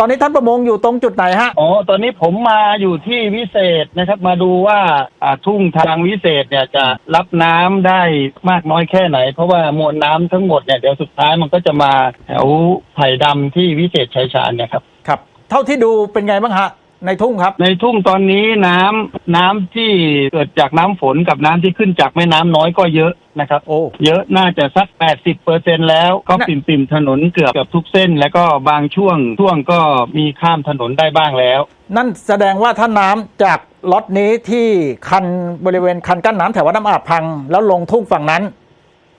ตอนนี้ท่านประมงอยู่ตรงจุดไหนฮะ อ๋อ ตอนนี้ผมมาอยู่ที่วิเศษนะครับ มาดูว่าอ่าทุ่งทางวิเศษเนี่ยจะรับน้ำได้มากน้อยแค่ไหน เพราะว่ามวลน้ำทั้งหมดเนี่ยเดี๋ยวสุดท้ายมันก็จะมาแถวไผ่ดำที่วิเศษชัยชาญเนี่ยครับ ครับ เท่าที่ดูเป็นไงบ้างฮะ ในทุ่งครับ ในทุ่งตอนนี้น้ำน้ำที่เกิดจากน้ำฝนกับน้ำที่ขึ้นจากแม่น้ำน้อยก็เยอะนะครับ โอ้ เยอะน่าจะสัก 80เปอร์เซ็นแล้วก็น่ะ ปิ่มปิ่มๆถนนเกือบเกือบทุกเส้น แล้วก็บางช่วงช่วงก็มีข้ามถนนได้บ้างแล้ว นั่นแสดงว่าถ้าน้ำจากล็อตนี้ที่คันบริเวณคันกั้นน้ำแถววัดน้ำอาบพัง แล้วลงทุ่งฝั่งนั้น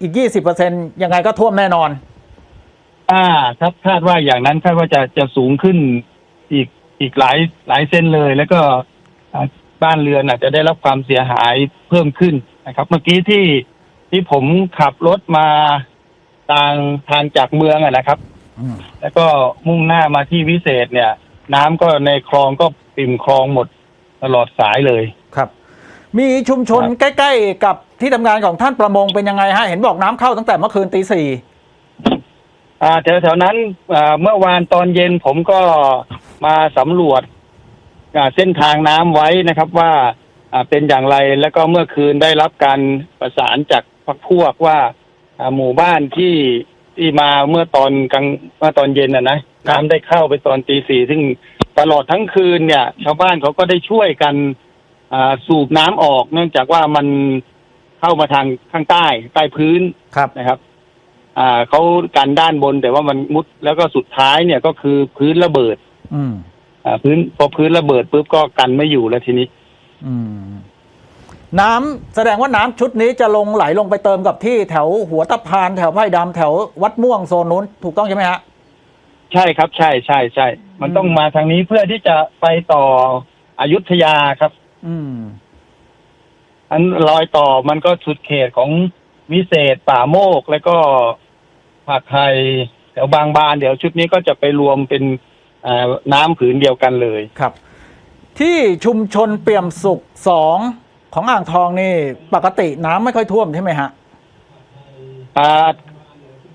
อีก 20%ยังไงก็ท่วมแน่นอน อ่าครับคาดว่าอย่างนั้นคาดว่าจะจะสูงขึ้นอีก อีกหลายหลายเส้นเลย แล้วก็อ่าบ้านเรือนอาจจะได้รับความเสียหายเพิ่มขึ้นนะครับ เมื่อกี้ที่ที่ผมขับรถมาทางทางจากเมืองอะนะครับอืมแล้วก็มุ่งหน้ามาที่วิเศษเนี่ย น้ำก็ในคลองก็ปิ่มคลองหมดตลอดสายเลยครับ มีชุมชนครับใกล้ ๆ กับที่ทำงานของท่านประมงเป็นยังไงฮะ เห็นบอกน้ำเข้าตั้งแต่เมื่อคืนตีสี่อ่าแถวๆนั้นอ่าเมื่อวานตอนเย็นผมก็ มาสำรวจอ่าเส้นทางน้ำไว้นะครับว่าอ่าเป็นอย่างไรแล้วก็เมื่อคืนได้รับการประสานจากพักพวกว่าอ่าหมู่บ้านที่ที่มาเมื่อตอนกลางเมื่อตอนเย็นนะนะน้ำได้เข้าไปตอนตีสี่ซึ่งตลอดทั้งคืนเนี่ย ชาวบ้านเขาก็ได้ช่วยกันอ่าสูบน้ำออกเนื่องจากว่ามันเข้ามาทางข้างใต้ใต้พื้นครับนะครับ อ่าเขากันด้านบนแต่ว่ามันมุดแล้วก็สุดท้ายเนี่ยก็คือพื้นระเบิด อืมอ่าพื้นพอพื้นระเบิดปุ๊บก็กันไม่อยู่แล้วทีนี้ อืม น้ำแสดงว่าน้ำชุดนี้จะลงไหลลงไปเติมกับที่แถวหัวตะพานแถวไผ่ดำแถววัดม่วงโซนนู้นถูกต้องใช่ไหมฮะ ใช่ครับ ใช่ใช่ใช่มันอืมต้องมาทางนี้เพื่อที่จะไปต่ออยุธยาครับ อืม อันรอยต่อมันก็สุดเขตของวิเศษป่าโมกแล้วก็ผักไทยแถวบางบานเดี๋ยวชุดนี้ก็จะไปรวมเป็นอ่า น้ำผืนเดียวกันเลยครับ ที่ชุมชนเปี่ยมสุขสองของอ่างทองนี่ปกติน้ำไม่ค่อยท่วมใช่ไหมฮะอ่า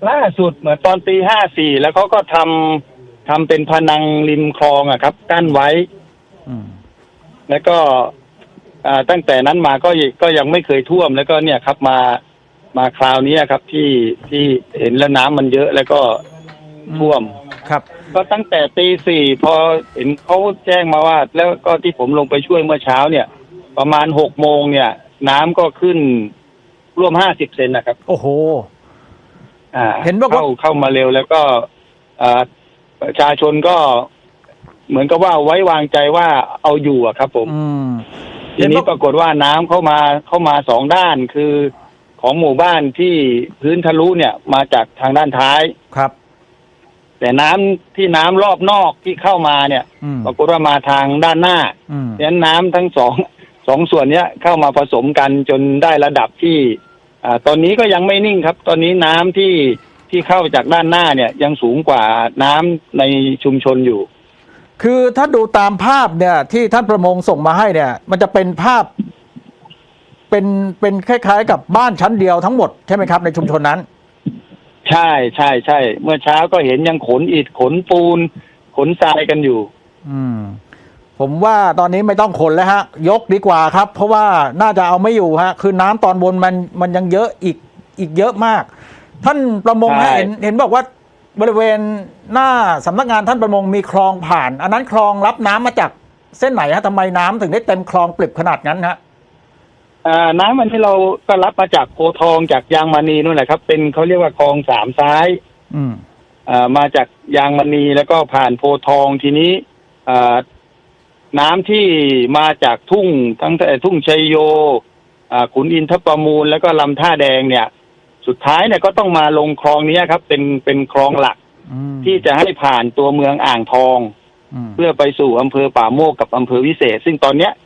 ล่าสุดเหมือนตอนปีห้าสี่แล้วเขาก็ทำทำเป็นพนังริมคลองอะครับ กั้นไว้อืมแล้วก็อ่าตั้งแต่นั้นมาก็ยก็ยังไม่เคยท่วมแล้วก็เนี่ยครับมามาคราวนี้ครับที่ที่เห็นแล้วน้ำมันเยอะแล้วก็ท่วม ครับ ก็ตั้งแต่ตีสี่พอเห็นเขาแจ้งมาว่า แล้วก็ที่ผมลงไปช่วยเมื่อเช้าเนี่ย ประมาณหกโมงเนี่ย น้ำก็ขึ้นร่วมห้าสิบเซนนะครับ โอ้โห อ่าเห็นบอกว่า เข้าเข้ามาเร็วแล้วก็อ่าประชาชนก็เหมือนกับว่าไว้วางใจว่าเอาอยู่อะครับ ผม อืม ทีนี้ปรากฏว่าน้ำเข้ามาเข้ามาสองด้านคือของหมู่บ้านที่พื้นทะลุเนี่ย มาจากทางด้านท้าย ครับ แต่น้ำที่น้ำรอบนอกที่เข้ามาเนี่ย อืมปรากฏว่ามาทางด้านหน้าอืม ดังนั้นน้ำทั้งสอง สองส่วนเนี้ยเข้ามาผสมกันจนได้ระดับที่อ่าตอนนี้ก็ยังไม่นิ่งครับ ตอนนี้น้ำที่ที่เข้าจากด้านหน้าเนี่ยยังสูงกว่าน้ำในชุมชนอยู่ คือถ้าดูตามภาพเนี่ย ที่ท่านประมงส่งมาให้เนี่ย มันจะเป็นภาพ เป็นเป็นคล้าย ๆ กับบ้านชั้นเดียวทั้งหมดใช่ไหมครับในชุมชนนั้น ใช่ใช่ใช่เมื่อเช้าก็เห็นยังขนอิฐขนปูน ขนทรายกันอยู่ อืม ผมว่าตอนนี้ไม่ต้องขนแล้วฮะ ยกดีกว่าครับ เพราะว่าน่าจะเอาไม่อยู่ฮะ คือน้ำตอนบนมันมันยังเยอะอีกอีกเยอะมาก ท่านประมงใช่ ฮะเห็นเห็นบอกว่าบริเวณหน้าสำนักงานท่านประมงมีคลองผ่าน อันนั้นคลองรับน้ำมาจากเส้นไหนฮะทำไมน้ำถึงได้เต็มคลองปลิบขนาดนั้นฮะ อ่าน้ำมันที่เราก็รับมาจากโพธิ์ทองจากยางมณีนู่นแหละครับ เป็นเขาเรียกว่าคลองสามซ้ายอืม อ่ามาจากยางมณีแล้วก็ผ่านโพธิ์ทองทีนี้อ่าน้ำที่มาจากทุ่งทั้งแต่ทุ่งชัยโยอ่าขุนอินทประมูลแล้วก็ลำท่าแดงเนี่ย สุดท้ายเนี่ยก็ต้องมาลงคลองเนี้ยครับ เป็นเป็นคลองหลักอืมที่จะให้ผ่านตัวเมืองอ่างทองอืมเพื่อไปสู่อำเภอป่าโมกกับอำเภอวิเศษ ซึ่งตอนเนี้ยอ่า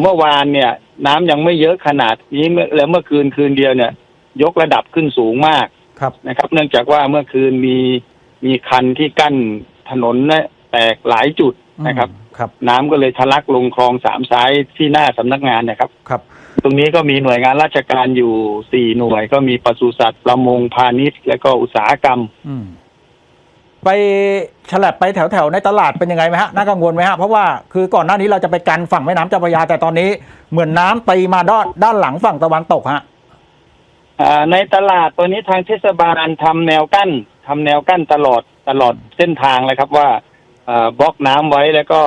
เมื่อวานเนี่ย น้ำยังไม่เยอะขนาดนี้เมื่อแล้วเมื่อคืนคืนเดียวเนี่ย ยกระดับขึ้นสูงมากครับนะครับ เนื่องจากว่าเมื่อคืนมีมีคันที่กั้นถนนเนี่ยแตกหลายจุดนะครับครับ น้ำก็เลยทะลักลงคลองสามสายที่หน้าสำนักงานนะครับครับ ตรงนี้ก็มีหน่วยงานราชการอยู่สี่หน่วย ก็มีปศุสัตว์ประมงพาณิชย์ และก็อุตสาหกรรมอืม ไปฉลับไปแถวแถวๆในตลาดเป็นยังไงไหมฮะน่ากังวลไหมฮะเพราะว่าคือก่อนหน้านี้เราจะไปกันฝั่งแม่น้ำเจ้าพระยาแต่ตอนนี้เหมือนน้ำตีมาด้านด้านหลังฝั่งตะวันตกฮะอ่าในตลาดตัวนี้ทางเทศบาลทำแนวกั้นทำแนวกั้นตลอดตลอดเส้นทางเลยครับว่าอ่าบล็อกน้ำไว้แล้วก็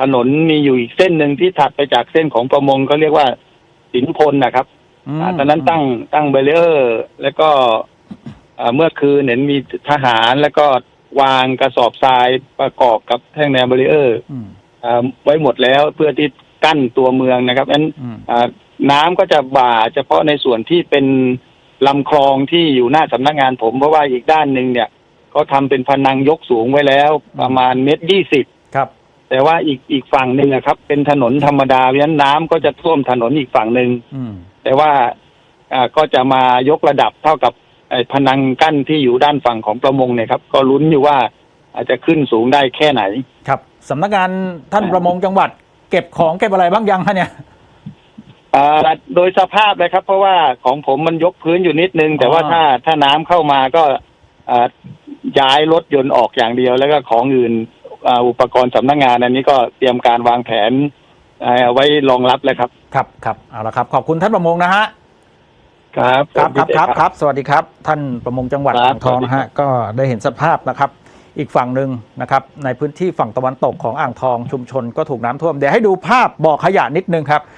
ถนนมีอยู่อีกเส้นหนึ่งที่ถัดไปจากเส้นของประมงเขาเรียกว่าสินพลนะครับอืมอ่าตอนนั้นตั้งตั้งเบรีเออร์ แล้วก็อ่าเมื่อคืนเห็นมีทหารแล้วก็ วางกระสอบทรายประกอบกับแท่งแนวเบรีเออร์อืมอ่าไว้หมดแล้วเพื่อที่กั้นตัวเมืองนะครับนั้นอืมอ่าน้ำก็จะบ่าเฉพาะในส่วนที่เป็นลำคลองที่อยู่หน้าสำนักงานผม เพราะว่าอีกด้านหนึ่งเนี่ย ก็ทำเป็นพนังยกสูงไว้แล้วประมาณเมตรยี่สิบครับ แต่ว่าอีกอีกฝั่งหนึ่งอะครับ เป็นถนนธรรมดาเพราะฉะนั้นน้ำก็จะท่วมถนนอีกฝั่งหนึ่งอืมแต่ว่าอ่าก็จะมายกระดับเท่ากับไอ้ พนังกั้นที่อยู่ด้านฝั่งของประมงเนี่ยครับ ก็ลุ้นอยู่ว่าอาจจะขึ้นสูงได้แค่ไหน ครับสำนักงานท่านประมงจังหวัด เก็บของเก็บอะไรบ้างยังฮะเนี่ย อ่าโดยสภาพเลยครับ เพราะว่าของผมมันยกพื้นอยู่นิดนึง แต่ว่าอ๋อ ถ้าถ้าน้ำเข้ามาก็อ่าย้ายรถยนต์ออกอย่างเดียว แล้วก็ของอื่นอ่าอุปกรณ์สำนักงานอันนี้ก็เตรียมการวางแผนอ่าไว้รองรับแล้วครับ ครับครับเอาละครับ ขอบคุณท่านประมงนะฮะ ครับครับครับผมครับพิเศษครับ สวัสดีครับ ท่านประมงจังหวัดครับอ่างทองนะฮะสวัสดีครับก็ได้เห็นสภาพนะครับ อีกฝั่งหนึ่งนะครับ ในพื้นที่ฝั่งตะวันตกของอ่างทองชุมชนก็ถูกน้ำท่วมเดี๋ยวให้ดูภาพบ่อขยะนิดนึงครับ